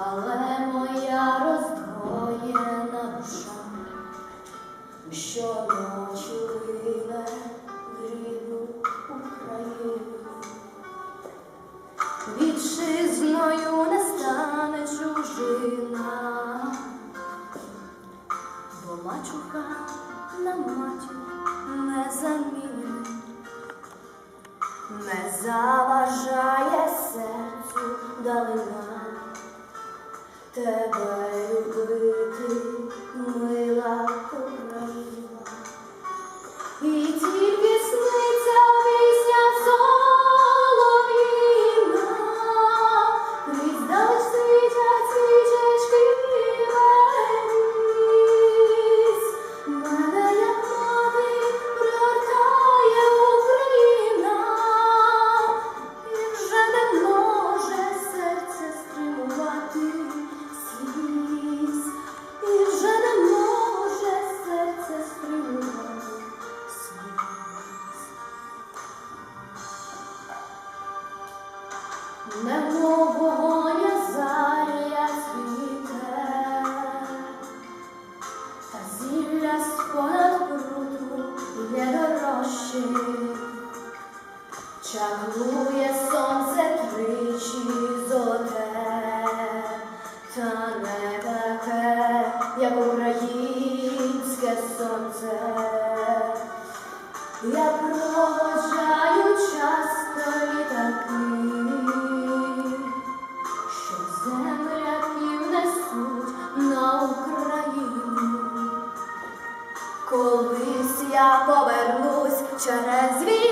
але моя роздвоєна душа щоночі лине в рідну Україну. Вітчизною не стане чужина, бо мачуха на матір не замінить, не заважає серцю далина тебе любити, мила Україна. І тільки Немов вогонь заря цвіте, та зілля з-понад пруду є. Чаклує сонце тричі золоте, та не таке, як українське сонце. Я повернусь через війну.